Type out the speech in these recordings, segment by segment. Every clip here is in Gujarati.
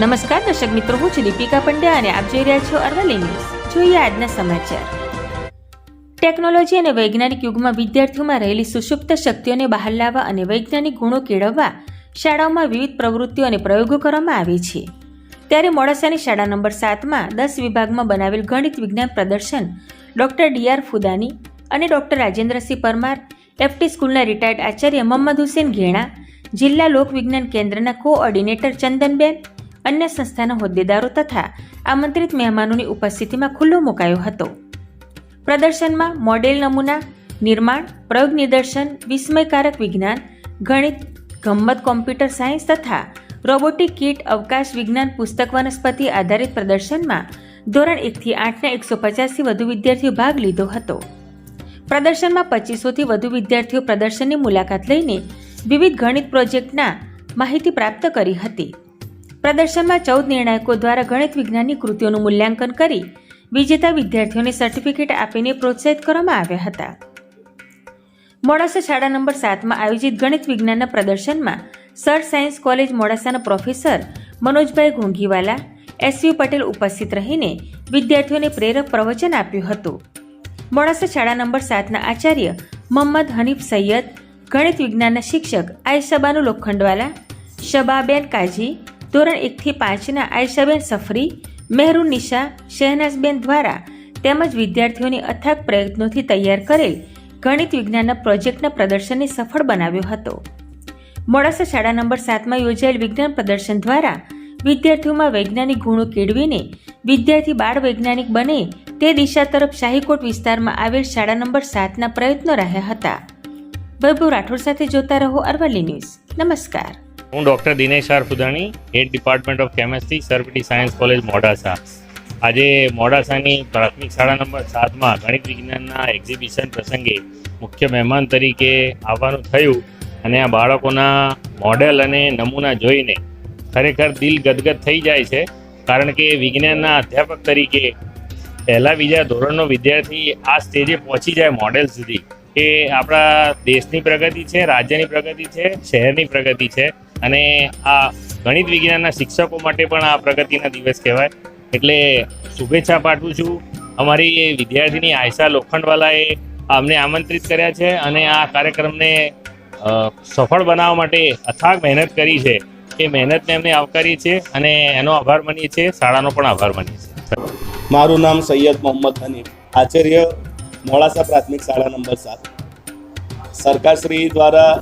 નમસ્કાર, દર્શક મિત્રો, હું છું દીપિકા પંડ્યા અને આપ જોઈ રહ્યા છો અરવલ્લી ન્યૂઝ. જોઈએ આજના સમાચાર. ટેકનોલોજી અને વૈજ્ઞાનિક યુગમાં વિદ્યાર્થીઓમાં રહેલી સુષુપ્ત શક્તિઓને બહાર લાવવા અને વૈજ્ઞાનિક ગુણો કેળવવા શાળાઓમાં વિવિધ પ્રવૃત્તિઓ અને પ્રયોગો કરવામાં આવે છે. ત્યારે મોડાસાની શાળા નંબર સાતમાં દસ વિભાગમાં બનાવેલ ગણિત વિજ્ઞાન પ્રદર્શન ડૉક્ટર ડી આર ફુદાની અને ડૉક્ટર રાજેન્દ્રસિંહ પરમાર એફટી સ્કૂલના રિટાયર્ડ આચાર્ય મોહમ્મદ હુસેન ઘેણા, જિલ્લા લોકવિજ્ઞાન કેન્દ્રના કોઓર્ડિનેટર ચંદનબેન અન્ય સંસ્થાના હોદ્દેદારો તથા આમંત્રિત મહેમાનોની ઉપસ્થિતિમાં ખુલ્લો મુકાયો હતો. પ્રદર્શનમાં મોડેલ નમૂના, નિર્માણ, પ્રયોગ નિદર્શન, વિસ્મયકારક વિજ્ઞાન, ગણિત ગમ્મત કોમ્પ્યુટર સાયન્સ તથા રોબોટિક કીટ, અવકાશ વિજ્ઞાન, પુસ્તક વનસ્પતિ આધારિત પ્રદર્શનમાં ધોરણ એકથી આઠના એકસો પચાસથી વધુ વિદ્યાર્થીઓ ભાગ લીધો હતો. પ્રદર્શનમાં પચીસોથી વધુ વિદ્યાર્થીઓ પ્રદર્શનની મુલાકાત લઈને વિવિધ ગણિત પ્રોજેક્ટના માહિતી પ્રાપ્ત કરી હતી. પ્રદર્શનમાં ચૌદ નિર્ણાયકો દ્વારા ગણિત વિજ્ઞાનની કૃતિઓનું મૂલ્યાંકન કરી વિજેતા વિદ્યાર્થીઓને સર્ટિફિકેટ આપીને પ્રોત્સાહિત કરવામાં આવ્યા હતા. મોડાસા શાળા નંબર સાતમાં આયોજિત ગણિત વિજ્ઞાનના પ્રદર્શનમાં સર સાયન્સ કોલેજ મોડાસાના પ્રોફેસર મનોજભાઈ ઘોંઘીવાલા એસવી પટેલ ઉપસ્થિત રહીને વિદ્યાર્થીઓને પ્રેરક પ્રવચન આપ્યું હતું. મોડાસા શાળા નંબર સાતના આચાર્ય મોહમ્મદ હનીફ સૈયદ, ગણિત વિજ્ઞાનના શિક્ષક આયશબાનુ લોખંડવાલા, શબાબેન કાજી ધોરણ એકથી પાંચના આયશાબેન સફરી, મહેરુન નિશા, શહેનાઝબેન દ્વારા તેમજ વિદ્યાર્થીઓની અથાગ પ્રયત્નોથી તૈયાર કરેલ ગણિત વિજ્ઞાનના પ્રોજેક્ટના પ્રદર્શનને સફળ બનાવ્યો હતો. મોડાસા શાળા નંબર સાતમાં યોજાયેલ વિજ્ઞાન પ્રદર્શન દ્વારા વિદ્યાર્થીઓમાં વૈજ્ઞાનિક ગુણો કેળવીને વિદ્યાર્થી બાળ વૈજ્ઞાનિક બને તે દિશા તરફ શાહીકોટ વિસ્તારમાં આવેલ શાળા નંબર સાતના પ્રયત્નો રહ્યા હતા. વૈભવ રાઠોડ સાથે જોતા રહો અરવલ્લી ન્યૂઝ. નમસ્કાર. હું doctor Dinesh R Phudani head department of chemistry sir P T science college Modasa. આજે મોડાસાની પ્રાથમિક શાળા નંબર સાતમાં ગણિત વિજ્ઞાનના એક્ઝિબિશન પ્રસંગે મુખ્ય મહેમાન તરીકે આવવાનું થયું અને આ બાળકોના મોડેલ અને નમૂના જોઈને ખરેખર દિલ ગદગદ થઈ જાય છે, કારણ કે વિજ્ઞાનના અધ્યાપક તરીકે પહેલાં બીજા ધોરણનો વિદ્યાર્થી આ સ્ટેજે પહોંચી જાય મોડેલ સુધી. એ આપણા દેશની પ્રગતિ છે, રાજ્યની પ્રગતિ છે, શહેરની પ્રગતિ છે અને આ ગણિત વિજ્ઞાનના શિક્ષકો માટે પણ આ પ્રગતિના દિવસ કહેવાય. એટલે શુભેચ્છા પાઠવું છું. અમારી વિદ્યાર્થીની આયશા લોખંડવાલાએ અમને આમંત્રિત કર્યા છે અને આ કાર્યક્રમને સફળ બનાવવા માટે અથાગ મહેનત કરી છે એ મહેનતને અમને આવકારી છે અને એનો આભાર માનીએ છીએ. શાળાનો પણ આભાર માનીએ છીએ. મારું નામ સૈયદ મોહમ્મદ હનીફ. આચાર્ય મોડાસા પ્રાથમિક શાળા નંબર સાત. સરકારશ્રી દ્વારા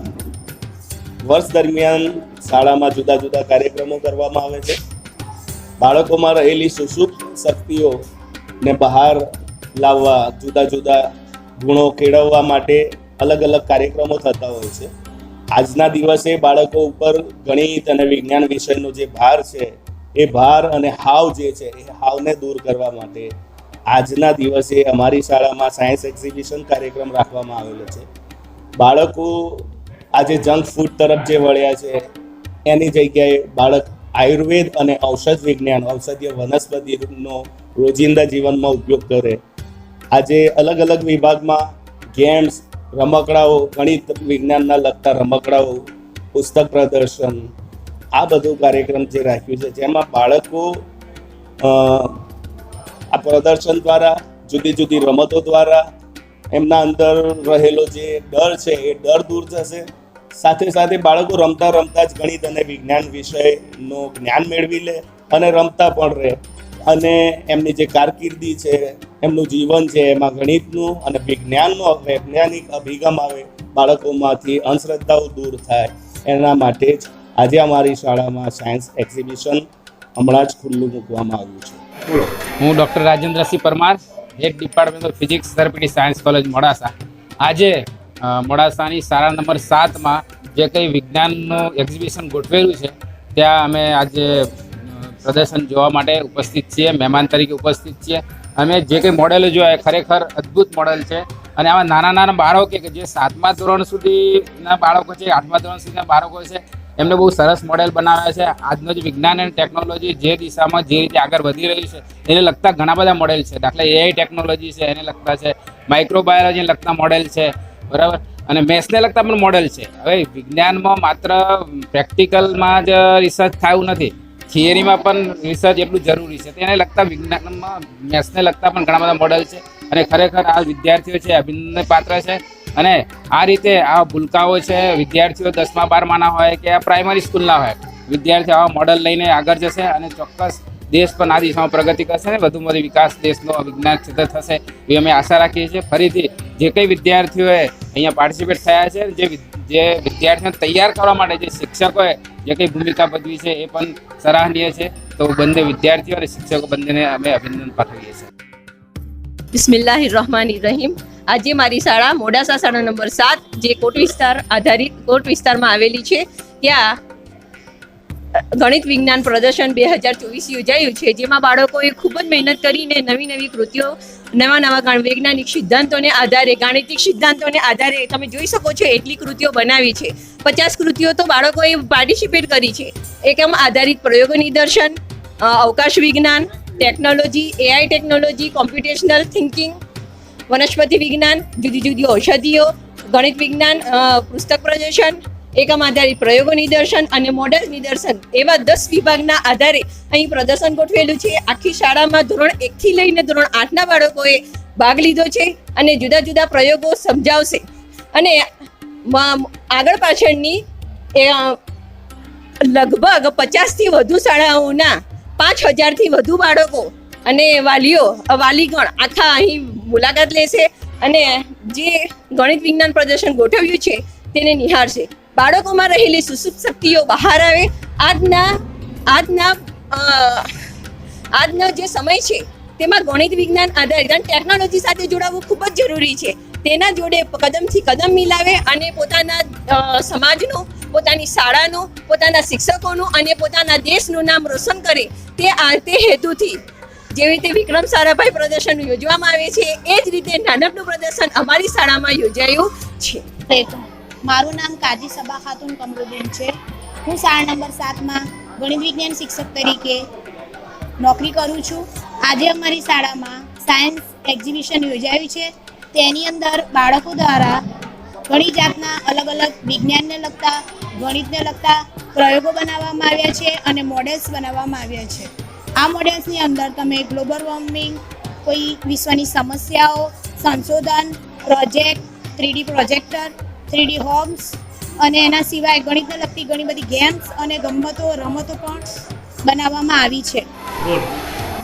વર્ષ દરમિયાન શાળામાં જુદા જુદા કાર્યક્રમો કરવામાં આવે છે. બાળકોમાં રહેલી સુષુપ્ત શક્તિઓને બહાર લાવવા, જુદા જુદા ગુણો કેળવવા માટે અલગ અલગ કાર્યક્રમો થતા હોય છે. આજના દિવસે બાળકો ઉપર ગણિત અને વિજ્ઞાન વિષયનો જે ભાર છે, એ ભાર અને હાવ જે છે, એ હાવને દૂર કરવા માટે આજના દિવસે અમારી શાળામાં સાયન્સ એક્ઝિબિશન કાર્યક્રમ રાખવામાં આવેલો છે. બાળકો આજે જંક ફૂડ તરફ જે વળ્યા છે, એની જગ્યાએ બાળક આયુર્વેદ અને ઔષધ વિજ્ઞાન, ઔષધીય વનસ્પતિનો રોજિંદા જીવનમાં ઉપયોગ કરે. આજે અલગ અલગ વિભાગમાં ગેમ્સ રમકડાઓ, ગણિત વિજ્ઞાનના લગતા રમકડાઓ, પુસ્તક પ્રદર્શન, આ બધું કાર્યક્રમ જે રાખ્યું છે, જેમાં બાળકો આ પ્રદર્શન દ્વારા, જુદી જુદી રમતો દ્વારા એમના અંદર રહેલો જે ડર છે એ ડર દૂર થશે. સાથે સાથે બાળકો રમતા રમતા જ ગણિત અને વિજ્ઞાન વિષયનું જ્ઞાન મેળવી લે અને રમતા પણ રહે. અને એમની જે કારકિર્દી છે એમનું જીવન છે એમાં ગણિતનું અને વિજ્ઞાનનો વૈજ્ઞાનિક અભિગમ આવે બાળકોમાંથી અંધશ્રદ્ધાઓ દૂર થાય. એના માટે જ આજે અમારી શાળામાં સાયન્સ એક્ઝિબિશન હમણાં જ ખુલ્લું મૂકવામાં આવ્યું છે. હું doctor Rajendrasinh Parmar head department of physics થેરાપીટી science college Modasa. આજે મોડાસાની શાળા નંબર સાતમાં જે કંઈ વિજ્ઞાનનું એક્ઝિબિશન ગોઠવેલું છે, ત્યાં અમે આજે પ્રદર્શન જોવા માટે ઉપસ્થિત છીએ, મહેમાન તરીકે ઉપસ્થિત છીએ. અમે જે કંઈ મોડેલો જોયા ખરેખર અદ્ભુત મોડેલ છે. અને આવા નાના નાના બાળકો કે જે સાતમા ધોરણ સુધીના બાળકો છે, આઠમા ધોરણ સુધીના બાળકો છે, એમને બહુ સરસ મોડેલ બનાવ્યા છે. આજનો જે વિજ્ઞાન અને ટેકનોલોજી જે દિશામાં જે રીતે આગળ વધી રહ્યું છે, એને લગતા ઘણા બધા મોડેલ છે. દાખલા એઆઈ ટેકનોલોજી છે, એને લગતા છે. માઇક્રોબાયોલોજીને લગતા મોડેલ છે. બરાબર? અને મેથ્સને લગતા પણ મોડેલ છે. હવે વિજ્ઞાનમાં માત્ર પ્રેક્ટિકલમાં જ રિસર્ચ થયું નથી. થિયરીમાં પણ રિસર્ચ એટલું જરૂરી છે. તેને લગતા વિજ્ઞાનમાં મેથ્સને લગતા પણ ઘણા બધા મોડલ છે. અને ખરેખર આ વિદ્યાર્થીઓ છે અભિનંદન પાત્ર છે. અને આ રીતે આ ભૂલકાઓ છે, વિદ્યાર્થીઓ દસમા, બારમાના હોય કે આ પ્રાઇમરી સ્કૂલના હોય, વિદ્યાર્થીઓ આવા મોડલ લઈને આગળ જશે અને ચોક્કસ દેશ પણ આ દિશામાં પ્રગતિ કરશે ને વધુમાં વધુ વિકાસ દેશનો વિજ્ઞાન ક્ષેત્ર થશે એવી અમે આશા રાખીએ છીએ. ફરીથી જે કંઈ વિદ્યાર્થીઓએ અહીંયા પાર્ટિસિપેટ થયા છે, જે જે વિદ્યાર્થીઓને તૈયાર કરવા માટે જે શિક્ષકોએ જે કંઈ ભૂમિકા ભજવી છે એ પણ સરાહનીય છે. તો બંને વિદ્યાર્થીઓ અને શિક્ષકો બંનેને અમે અભિનંદન પાઠવીએ છીએ. બિસ્મિલ્લાહ રહમાન રહીમ આજે મારી શાળા મોડાસા શાળા નંબર સાત, જે કોટ વિસ્તાર આધારિત કોટ વિસ્તારમાં આવેલી છે. ત્યાં ગણિત વિજ્ઞાન પ્રદર્શન બે હજાર ચોવીસ યોજાયું છે, જેમાં બાળકોએ ખૂબ જ મહેનત કરીને નવી નવી કૃતિઓ, નવા નવા વૈજ્ઞાનિક સિદ્ધાંતોને આધારે, ગાણિતિક સિદ્ધાંતોને આધારે તમે જોઈ શકો છો એટલી કૃતિઓ બનાવી છે. પચાસ કૃતિઓ તો બાળકોએ પાર્ટિસિપેટ કરી છે. એકમ આધારિત પ્રયોગો નિદર્શન અવકાશ વિજ્ઞાન technology AI technology computational thinking વનસ્પતિ વિજ્ઞાન, જુદી જુદી ઔષધિઓ, ગણિત વિજ્ઞાન પુસ્તક પ્રદર્શન એકમ આધારિત પ્રયોગો નિદર્શન અને મોડેલ નિદર્શન એવા દસ વિભાગના આધારે અહીં પ્રદર્શન ગોઠવેલું છે. આખી શાળામાં ધોરણ એકથી લઈને ધોરણ આઠના બાળકોએ ભાગ લીધો છે અને જુદા જુદા પ્રયોગો સમજાવશે. અને આગળ પાછળની લગભગ પચાસથી વધુ શાળાઓના પાંચ હજારથી વધુ બાળકો અને વાલીઓ, વાલીગણ આખા અહીં મુલાકાત લેશે અને જે ગણિત વિજ્ઞાન પ્રદર્શન ગોઠવ્યું છે તેને નિહાળશે. બાળકોમાં રહેલી સુસુપ શક્તિઓ બહાર આવે. આજના આજના આજનો જે સમય છે, તેમાં ગણિત વિજ્ઞાન આધારિત અને ટેકનોલોજી સાથે જોડાવવું ખૂબ જ જરૂરી છે. તેના જોડે કદમથી કદમ મિલાવે અને પોતાના સમાજનું, પોતાની શાળાનું, પોતાના શિક્ષકોનું અને પોતાના દેશનું નામ રોશન કરે. તે આ તે હેતુથી જેવી રીતે વિક્રમ સારાભાઈ પ્રદર્શન યોજવામાં આવે છે, એ જ રીતે નાનકડું પ્રદર્શન અમારી શાળામાં યોજાયું છે. મારું નામ કાજી સબા ખાતુન કમરુદ્દીન છે. હું શાળા નંબર સાતમાં ગણિત વિજ્ઞાન શિક્ષક તરીકે નોકરી કરું છું. આજે અમારી શાળામાં સાયન્સ એક્ઝિબિશન યોજાયું છે. તેની અંદર બાળકો દ્વારા ઘણી જાતના અલગ અલગ વિજ્ઞાનને લગતા, ગણિતને લગતા પ્રયોગો બનાવવામાં આવ્યા છે અને મોડેલ્સ બનાવવામાં આવ્યા છે. આ મોડેલ્સની અંદર તમે ગ્લોબલ વોર્મિંગ કોઈ વિશ્વની સમસ્યાઓ, સંશોધન project three D projector three D homes અને એના સિવાય ગણિતને લગતી ઘણી બધી ગેમ્સ અને ગમતો રમતો પણ બનાવવામાં આવી છે.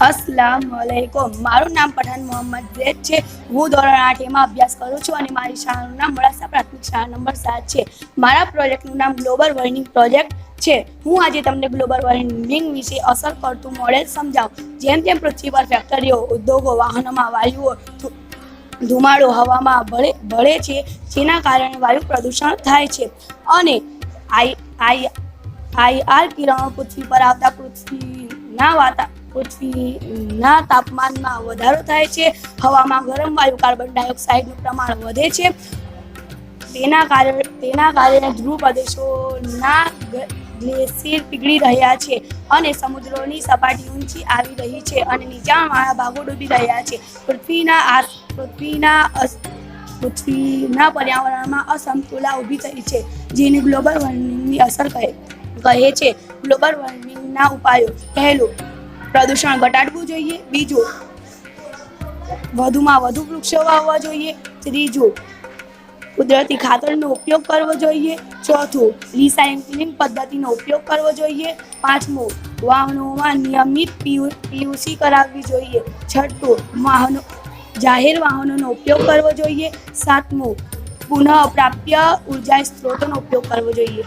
અસલામ વાલેકુમ મારું નામ પઠાણ મોહમ્મદ ઝેદ છે. હું ધોરણ આઠ એમાં અભ્યાસ કરું છું અને મારી શાળાનું નામ મોડાસા પ્રાથમિક શાળા નંબર સાત છે. મારા પ્રોજેક્ટનું નામ ગ્લોબલ વોર્મિંગ પ્રોજેક્ટ છે. હું આજે તમને ગ્લોબલ વોર્મિંગ વિશે અસર કરતું મોડેલ સમજાવું. જેમ જેમ પૃથ્વી પર ફેક્ટરીઓ ઉદ્યોગો વાહનોમાં વાયુઓ ધુમાડો હવામાં ભળે ભળે છે, જેના કારણે વાયુ પ્રદૂષણ થાય છે. અને આઈ આઈ આઈઆર કિરણો પૃથ્વી પર આવતા પૃથ્વીના વાતા, પૃથ્વીના તાપમાનમાં વધારો થાય છે. હવામાં ગરમ વાયુ કાર્બન ડાયોક્સાઇડનું પ્રમાણ વધે છે. તેના કારણે તેના કારણે ધ્રુવ પ્રદેશોના ગ્લેશિયર પીગળી રહ્યા છે અને સમુદ્રોની સપાટી ઊંચી આવી રહી છે અને નીચાણવાળા ભાગો ડૂબી રહ્યા છે. પૃથ્વીના આ પૃથ્વીના પર્યાવરણમાં અસમતુલા ઊભી થઈ છે, જેને ગ્લોબલ વોર્મિંગની અસર કહે કહે છે. ગ્લોબલ વોર્મિંગના ઉપાયો. પહેલું, પ્રદૂષણ ઘટાડવું જોઈએ. બીજું, વધુમાં વધુ વૃક્ષો વાવવા જોઈએ. ત્રીજું, કુદરતી ખાતરનો ઉપયોગ કરવો જોઈએ. ચોથું, રિસાયકલિંગ પદ્ધતિનો ઉપયોગ કરવો જોઈએ. પાંચમું, વાહનોમાં નિયમિત પીયુસી કરાવવી જોઈએ. છઠ્ઠું, વાહનો જાહેર વાહનોનો ઉપયોગ કરવો જોઈએ. સાતમું પુનઃપ્રાપ્ય ઊર્જા સ્ત્રોતોનો ઉપયોગ કરવો જોઈએ.